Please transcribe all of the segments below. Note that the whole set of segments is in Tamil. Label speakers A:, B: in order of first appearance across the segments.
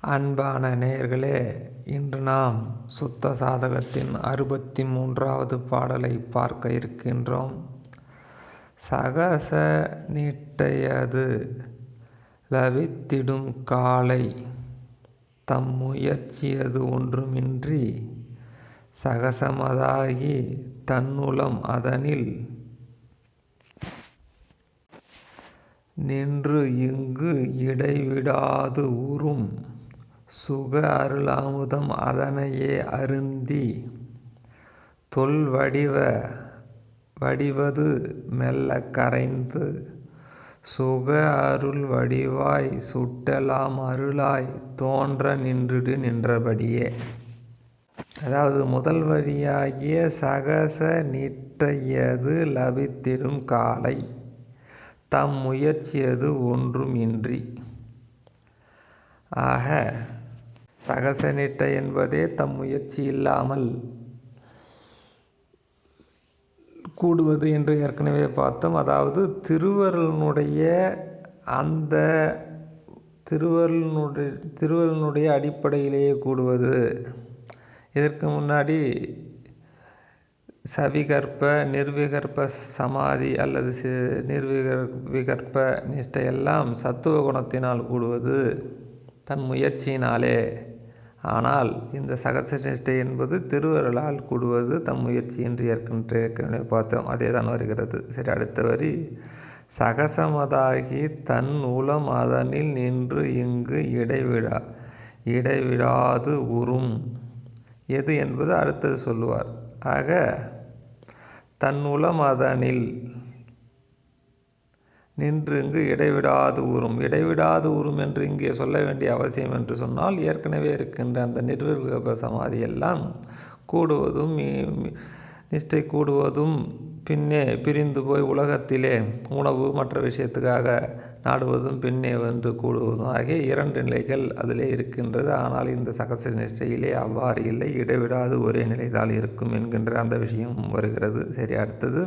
A: அன்பான நேயர்களே இன்று நாம் சுத்த சாதகத்தின் அறுபத்தி மூன்றாவது பாடலை பார்க்க இருக்கின்றோம். சகச நீட்டையது லவித்திடும் காலை தம் முயற்சியது ஒன்றுமின்றி சகசமதாகி தன்னுளம் அதனில் நின்று இங்கு இடைவிடாது ஊறும் சுக அருளாமுதம் அதனையே அருந்தி தொல் வடிவ வடிவது மெல்ல கரைந்து சுக அருள் வடிவாய் சுட்டலாம் அருளாய் தோன்ற நின்றுடு நின்றபடியே. அதாவது முதல் வரியாகிய சகச நீட்டையது லபித்திடும் காலை தம் முயற்சியது ஒன்றும் இன்றி ஆக சகசனிட்ட என்பதே தம் முயற்சி இல்லாமல் கூடுவது என்று ஏற்கனவே பார்த்தோம். அதாவது திருவருளனுடைய அந்த திருவருளனுடைய திருவருளனுடைய அடிப்படையிலேயே கூடுவது. இதற்கு முன்னாடி சவிகற்ப நிர்விகற்ப சமாதி அல்லது சி நிர்விகர் விகற்ப நிஷ்டையெல்லாம் சத்துவ குணத்தினால் கூடுவது தன் முயற்சியினாலே. ஆனால் இந்த சகச நிஷ்டை என்பது திருவருளால் கூடுவது தம் முயற்சி என்று ஏற்கனவே ஏற்கனவே பார்த்தோம். அதே தான் வருகிறது. சரி அடுத்த வரி. சகசமதாகி தன் உளம் அதனில் நின்று இங்கு இடைவிடா இடைவிடாது உறும். எது என்பது அடுத்தது சொல்லுவார். ஆக தன் உளம் அதனில் நின்று இங்கு இடைவிடாது ஊறும் இடைவிடாது ஊறும் என்று இங்கே சொல்ல வேண்டிய அவசியம் என்று சொன்னால் ஏற்கனவே இருக்கின்ற அந்த நிர்விக சமாதி எல்லாம் கூடுவதும் நிஷ்டை கூடுவதும் பின்னே பிரிந்து போய் உலகத்திலே உணவு மற்ற விஷயத்துக்காக நாடுவதும் பின்னே வந்து கூடுவதும் ஆகிய இரண்டு நிலைகள் அதிலே இருக்கின்றது. ஆனால் இந்த சகச நிஷ்டையிலே அவ்வாறு இல்லை. இடைவிடாது ஒரே நிலைதான் இருக்கும் என்கின்ற அந்த விஷயம் வருகிறது. சரி அடுத்தது.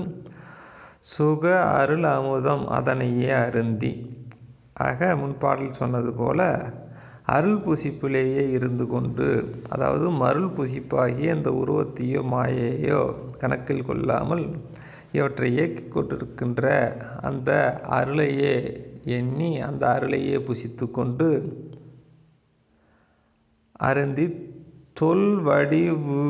A: சுக அருள் அமுதம் அதனையே அருந்தி. ஆக முன்பாடல் சொன்னது போல அருள் புசிப்பிலேயே இருந்து கொண்டு அதாவது மருள் புசிப்பாகிய இந்த உருவத்தையோ மாயையோ கணக்கில் கொள்ளாமல் இவற்றை இயக்கி கொண்டிருக்கின்ற அந்த அருளையே எண்ணி அந்த அருளையே புசித்து கொண்டு அருந்தி தொல் வடிவு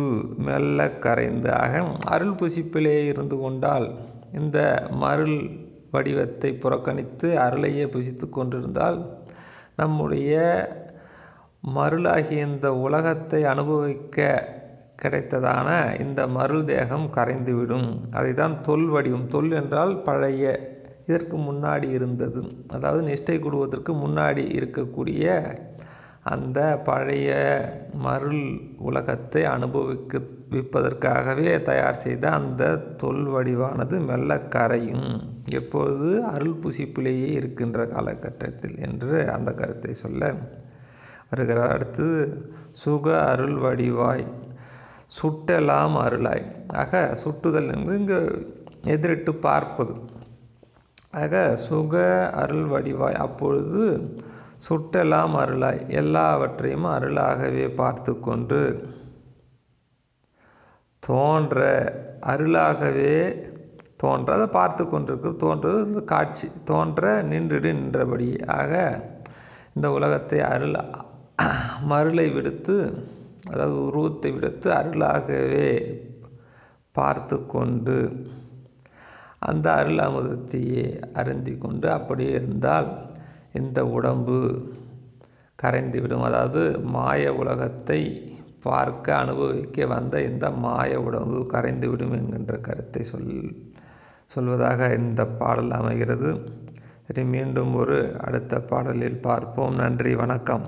A: மெல்ல கரைந்து ஆக அருள் புசிப்பிலே இருந்து கொண்டால் இந்த மருள் வடிவத்தை புறக்கணித்து அருளையே புசித்து கொண்டிருந்தால் நம்முடைய மருளாகிய இந்த உலகத்தை அனுபவிக்க கிடைத்ததான இந்த மருள் தேகம் கரைந்துவிடும். அதை தான் தொல் வடிவம். தொல் என்றால் பழைய இதற்கு முன்னாடி இருந்தது. அதாவது நிஷ்டை கூடுவதற்கு முன்னாடி இருக்கக்கூடிய அந்த பழைய மருள் உலகத்தை அனுபவிக்க விற்பதற்காகவே தயார் செய்த அந்த தொல் வடிவானது மெல்ல கரையும். எப்பொழுது அருள் புசிப்பிலேயே இருக்கின்ற காலகட்டத்தில் என்று அந்த கருத்தை சொல்ல வருகிறார். அடுத்து சுக அருள் வடிவாய் சுட்டெல்லாம் அருளாய். ஆக சுட்டுதல் என்பது இங்கு எதிரிட்டு பார்ப்பது. ஆக சுக அருள் வடிவாய். அப்பொழுது சுட்டெல்லாம் அருளாய் எல்லாவற்றையும் அருளாகவே பார்த்து கொண்டு தோன்ற அருளாகவே தோன்ற அதை பார்த்து கொண்டிருக்கு தோன்றது காட்சி. தோன்ற நின்றுடு நின்றபடி ஆக இந்த உலகத்தை அருள் மருளை விடுத்து அதாவது உருவத்தை விடுத்து அருளாகவே பார்த்து கொண்டு அந்த அருள் அமுதத்தையே அருந்தி கொண்டு அப்படியே இருந்தால் இந்த உடம்பு கரைந்துவிடும் அதாவது மாய உலகத்தை பார்க்க அனுபவிக்க வந்த இந்த மாய உடம்பு கரைந்துவிடும் என்கின்ற கருத்தை சொல் சொல்வதாக இந்த பாடல் அமைகிறது. சரி மீண்டும் ஒரு அடுத்த பாடலில் பார்ப்போம். நன்றி வணக்கம்.